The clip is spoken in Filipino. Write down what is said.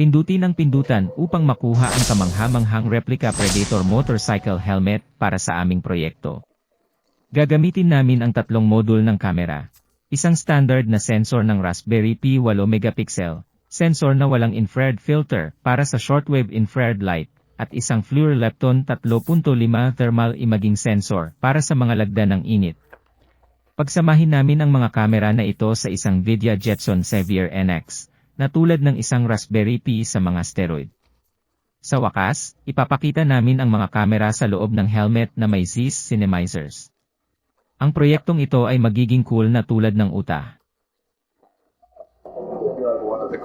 Pindutin ang pindutan upang makuha ang kamangha-manghang replica Predator motorcycle helmet para sa aming proyekto. Gagamitin namin ang tatlong module ng kamera. Isang standard na sensor ng Raspberry Pi 8 megapixel, sensor na walang infrared filter para sa shortwave infrared light, at isang FLIR Lepton 3.5 thermal imaging sensor para sa mga lagda ng init. Pagsamahin namin ang mga kamera na ito sa isang Vidya Jetson Xavier NX, na tulad ng isang Raspberry Pi sa mga steroid. Sa wakas, ipapakita namin ang mga kamera sa loob ng helmet na may Zeiss Cinemizers. Ang proyektong ito ay magiging cool na tulad ng uta. one of the.